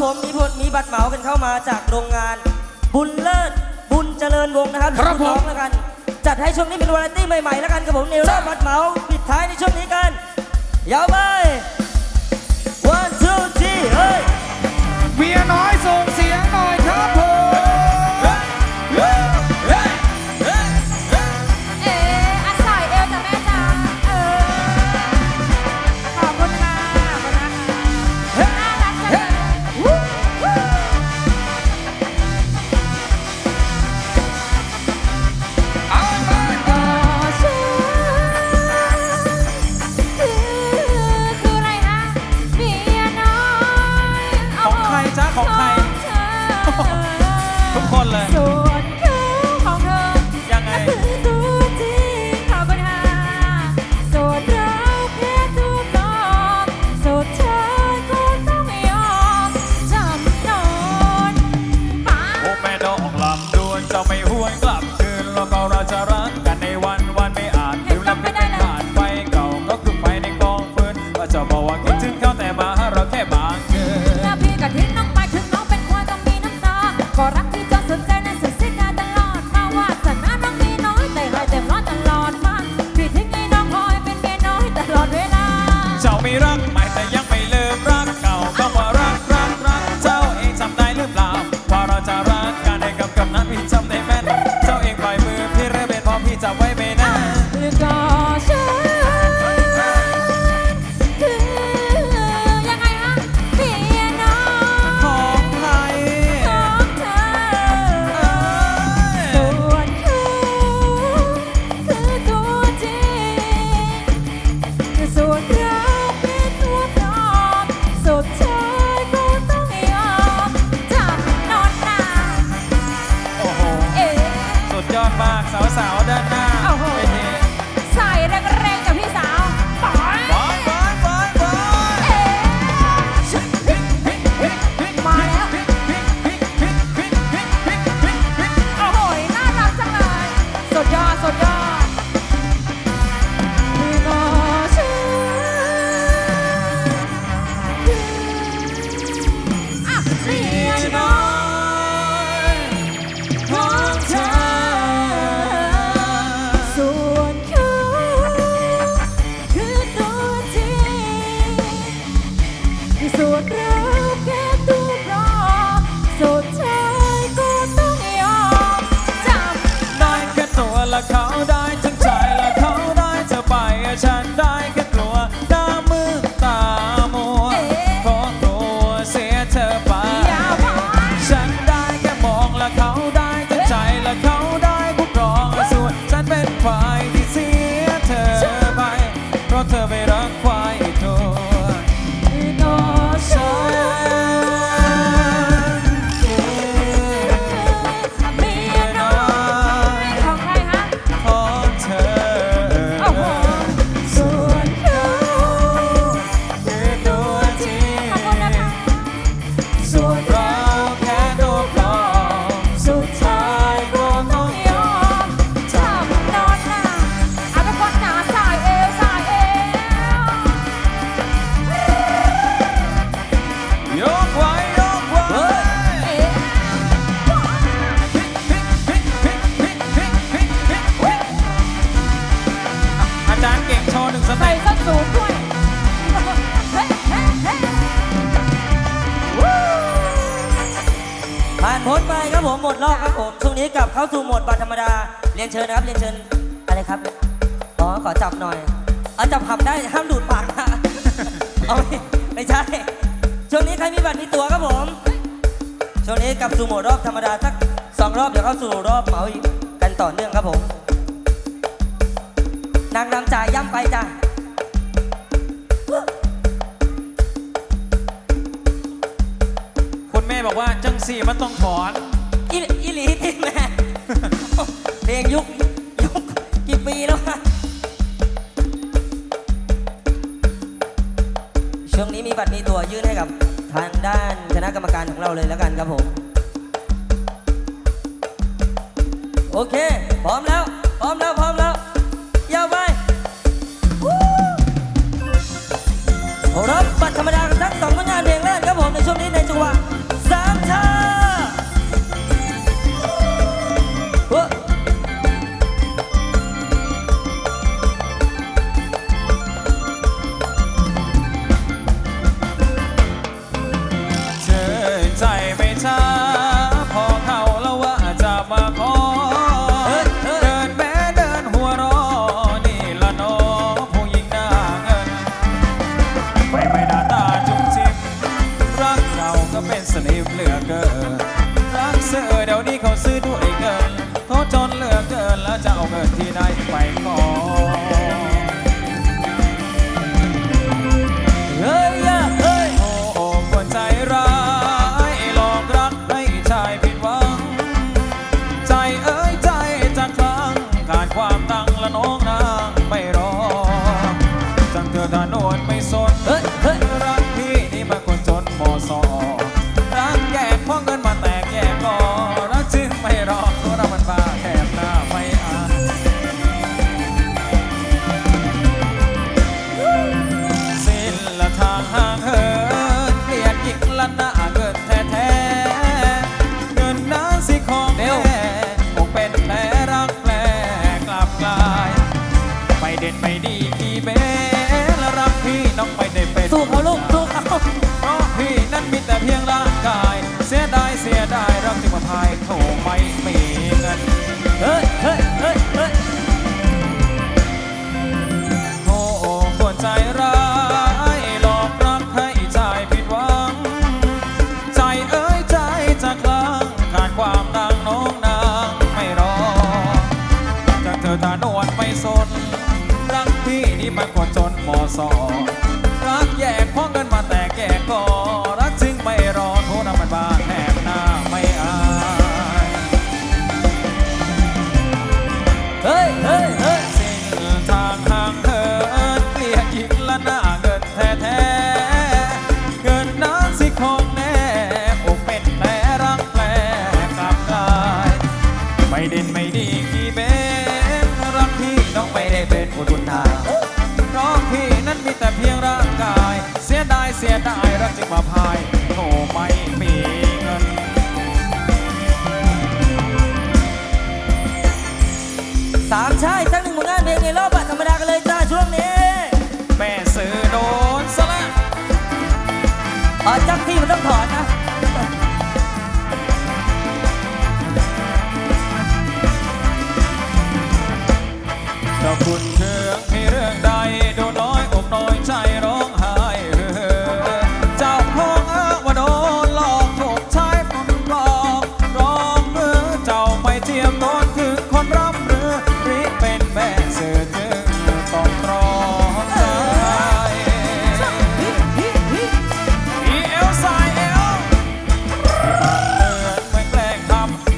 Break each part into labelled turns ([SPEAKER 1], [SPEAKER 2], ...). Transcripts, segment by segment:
[SPEAKER 1] ผมมีผลมีบัตรเหมากันเข้ามาจากโรงงาน บุญเลิศบุญเจริญวงนะครับ
[SPEAKER 2] ครับ
[SPEAKER 1] ผมน้องแล้วกัน จัดให้ช่วงนี้เป็นวาไรตี้ใหม่ๆแล้วกันครับผมในรอบบัตรเหมาปิดท้ายในช่วงนี้กันยาวไป one two three เฮ้ย
[SPEAKER 2] เมียน้อยส่งเสียงหน่อย
[SPEAKER 3] เข้าสู่
[SPEAKER 4] โหมดบั
[SPEAKER 3] ตรธรรมดา เรี
[SPEAKER 4] ย
[SPEAKER 3] นเชิ
[SPEAKER 1] ญนะครับ เรียนเชิญอะไรครับ อ๋อ ขอจับหน่อย เอาจับผับได้ ห้ามดูดปากนะเอาไม่ไม่ใช่ ช่วงนี้ใครมีบัตรมีตัวครับผม ช่วงนี้กลับสู่โหมดรอบธรรมดาสักสองรอบเดี๋ยวเข้าสู่รอบเหมากันต่อเนื่องครับผม นางนำจ่ายย่ำไปจ้ะ
[SPEAKER 4] คุณแม่บอกว่าจังสี่มันต้องถอน
[SPEAKER 1] อิลีที่ไน เพลงยุคยุคกี่ปีแล้วคะช่วงนี้มีบัตรมีตั๋วยื่นให้กับทางด้านคณะกรรมการของเราเลยแล้วกันครับผม โอเค พร้อมแล้ว แต่เพี
[SPEAKER 4] ยงร่างกาย เสียดายเสียดายรักจึงมาพายโถไม่มีเงิน สาม
[SPEAKER 1] ชายสักหนึ่งผลงานเพลงในรอบบัตรธรรมดากันเลยจ้าช่วงนี้
[SPEAKER 4] แม่ซื้อโดนซะละ
[SPEAKER 1] อาอจักที่มันต้องถอนนะ
[SPEAKER 4] ขอบคุณเธอ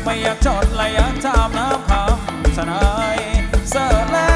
[SPEAKER 4] ไม่อยากจอดเลยอยากจามน้ำคำสนายเสิร์ฟแล้ว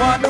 [SPEAKER 4] one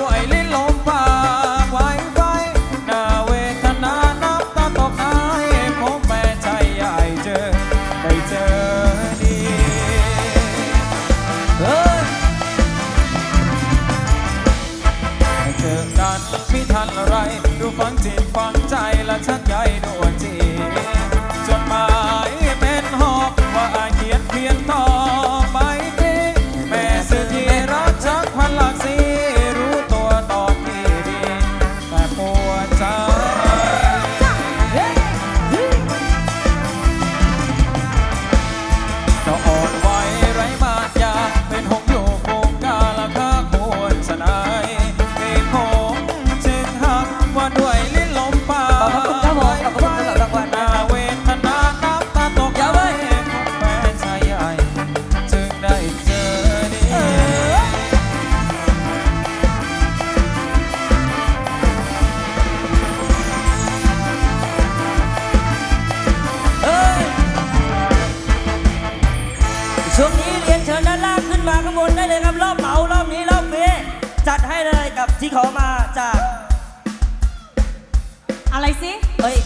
[SPEAKER 4] อะไรสิ
[SPEAKER 1] เฮ้ย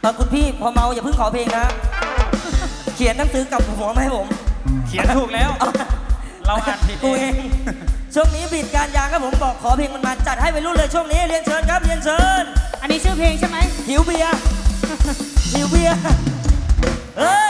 [SPEAKER 1] เออคุณพี่พอเมาอย่าเพิ่งขอเพลงนะ เขียนหนังสือกลับหัวมาให้ผม
[SPEAKER 4] เขียนถูกแล้วเราอ่านผิด
[SPEAKER 1] กู
[SPEAKER 4] เอ
[SPEAKER 1] ง ช่วงนี้บิดการยางครับผมบอกขอเพลงมันมาจัดให้ไปรุ่นเลยช่วงนี้เรียนเชิญครับเรียนเชิญ
[SPEAKER 2] อันนี้ชื่อเพลงใช่ไหม
[SPEAKER 1] หิวเบียร์หิวเบียร์เฮ้
[SPEAKER 2] ย